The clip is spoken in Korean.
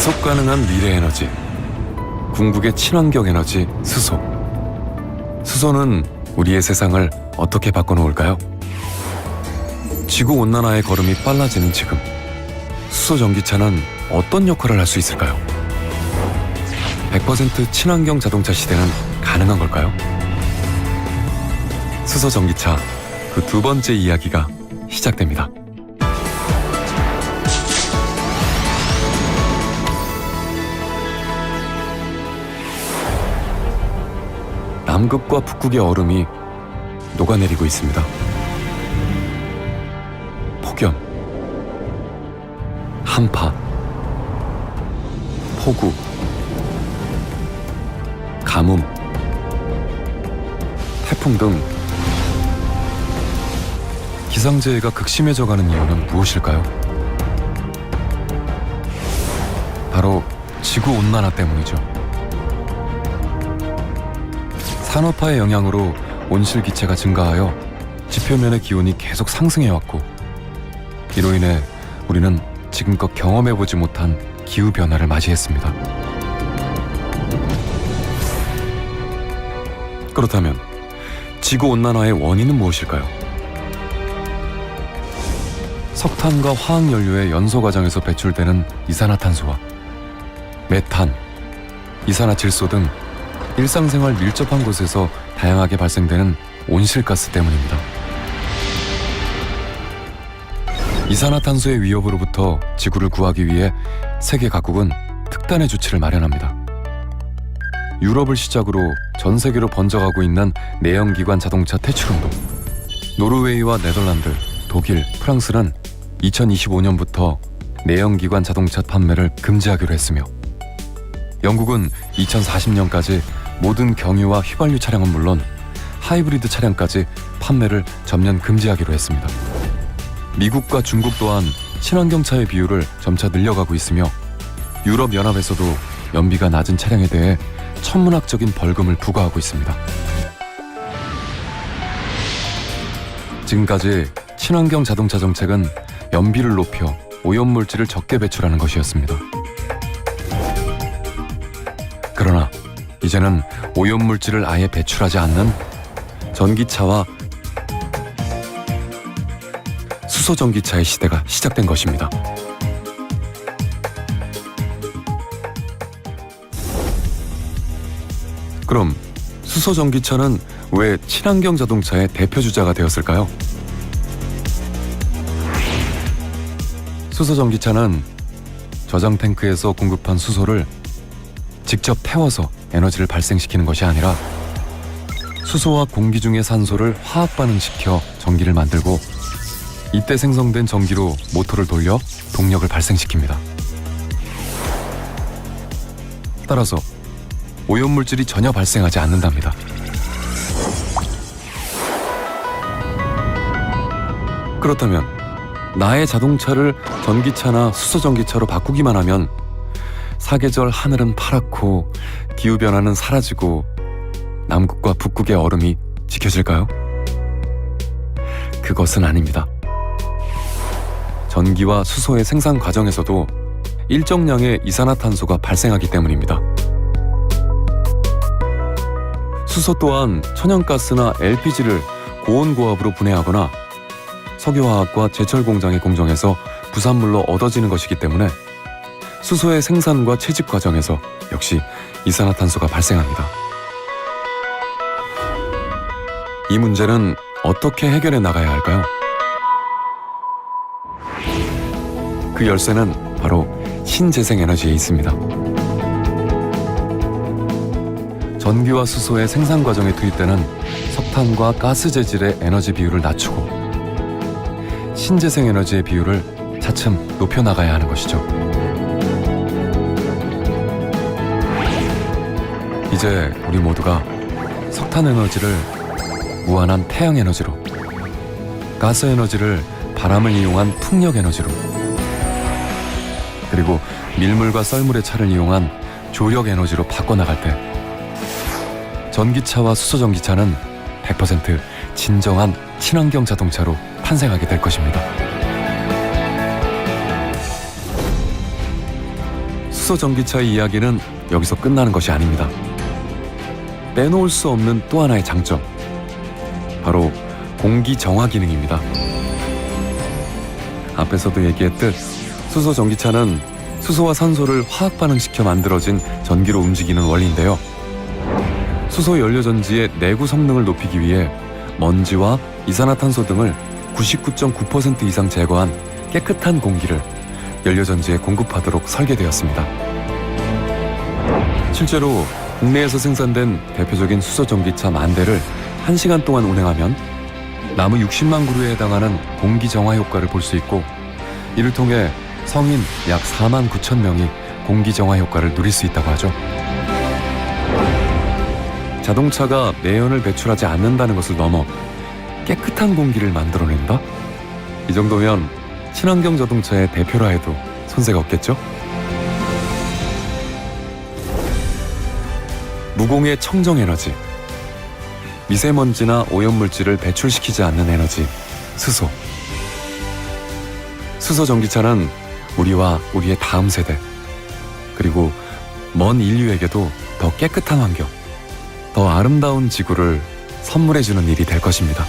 지속 가능한 미래 에너지. 궁극의 친환경 에너지 수소. 수소는 우리의 세상을 어떻게 바꿔놓을까요? 지구 온난화의 걸음이 빨라지는 지금. 수소 전기차는 어떤 역할을 할 수 있을까요? 100% 친환경 자동차 시대는 가능한 걸까요? 수소 전기차 그 두 번째 이야기가 시작됩니다. 남극과 북극의 얼음이 녹아내리고 있습니다. 폭염, 한파, 폭우, 가뭄, 태풍 등 기상재해가 극심해져가는 이유는 무엇일까요? 바로 지구 온난화 때문이죠. 산업화의 영향으로 온실 기체가 증가하여 지표면의 기온이 계속 상승해왔고 이로 인해 우리는 지금껏 경험해보지 못한 기후 변화를 맞이했습니다. 그렇다면 지구 온난화의 원인은 무엇일까요? 석탄과 화학 연료의 연소 과정에서 배출되는 이산화탄소와 메탄, 이산화질소 등 일상생활 밀접한 곳에서 다양하게 발생되는 온실가스 때문입니다. 이산화탄소의 위협으로부터 지구를 구하기 위해 세계 각국은 특단의 조치를 마련합니다. 유럽을 시작으로 전 세계로 번져가고 있는 내연기관 자동차 퇴출 운동. 노르웨이와 네덜란드, 독일, 프랑스는 2025년부터 내연기관 자동차 판매를 금지하기로 했으며 영국은 2040년까지 모든 경유와 휘발유 차량은 물론 하이브리드 차량까지 판매를 전면 금지하기로 했습니다. 미국과 중국 또한 친환경 차의 비율을 점차 늘려가고 있으며 유럽 연합에서도 연비가 낮은 차량에 대해 천문학적인 벌금을 부과하고 있습니다. 지금까지 친환경 자동차 정책은 연비를 높여 오염물질을 적게 배출하는 것이었습니다. 이제는 오염물질을 아예 배출하지 않는 전기차와 수소 전기차의 시대가 시작된 것입니다. 그럼 수소 전기차는 왜 친환경 자동차의 대표 주자가 되었을까요? 수소 전기차는 저장 탱크에서 공급한 수소를 직접 태워서 에너지를 발생시키는 것이 아니라 수소와 공기 중의 산소를 화학 반응시켜 전기를 만들고 이때 생성된 전기로 모터를 돌려 동력을 발생시킵니다. 따라서 오염물질이 전혀 발생하지 않는답니다. 그렇다면 나의 자동차를 전기차나 수소 전기차로 바꾸기만 하면 사계절 하늘은 파랗고 기후 변화는 사라지고 남극과 북극의 얼음이 지켜질까요? 그것은 아닙니다. 전기와 수소의 생산 과정에서도 일정량의 이산화탄소가 발생하기 때문입니다. 수소 또한 천연가스나 LPG를 고온고압으로 분해하거나 석유화학과 제철 공장의 공정에서 부산물로 얻어지는 것이기 때문에 수소의 생산과 채집 과정에서 역시 이산화탄소가 발생합니다. 이 문제는 어떻게 해결해 나가야 할까요? 그 열쇠는 바로 신재생 에너지에 있습니다. 전기와 수소의 생산 과정에 투입되는 석탄과 가스 재질의 에너지 비율을 낮추고 신재생 에너지의 비율을 차츰 높여 나가야 하는 것이죠. 이제 우리 모두가 석탄 에너지를 무한한 태양 에너지로, 가스 에너지를 바람을 이용한 풍력 에너지로, 그리고 밀물과 썰물의 차를 이용한 조력 에너지로 바꿔나갈 때 전기차와 수소 전기차는 100% 진정한 친환경 자동차로 탄생하게 될 것입니다. 수소 수소 전기차의 이야기는 여기서 끝나는 것이 아닙니다. 빼놓을 수 없는 또 하나의 장점. 바로 공기 정화 기능입니다. 앞에서도 얘기했듯 수소 전기차는 수소와 산소를 화학 반응시켜 만들어진 전기로 움직이는 원리인데요. 수소 연료 전지의 내구 성능을 높이기 위해 먼지와 이산화탄소 등을 99.9% 이상 제거한 깨끗한 공기를 연료 전지에 공급하도록 설계되었습니다. 실제로 국내에서 생산된 대표적인 수소 전기차 만 대를 1시간 동안 운행하면 나무 60만 그루에 해당하는 공기 정화 효과를 볼 수 있고 이를 통해 성인 약 4만 9천 명이 공기 정화 효과를 누릴 수 있다고 하죠. 자동차가 내연을 배출하지 않는다는 것을 넘어 깨끗한 공기를 만들어낸다? 이 정도면 친환경 자동차의 대표라 해도 손색이 없겠죠? 무공해 청정 에너지. 미세먼지나 오염물질을 배출시키지 않는 에너지, 수소. 수소 전기차는 우리와 우리의 다음 세대, 그리고 먼 인류에게도 더 깨끗한 환경, 더 아름다운 지구를 선물해주는 일이 될 것입니다.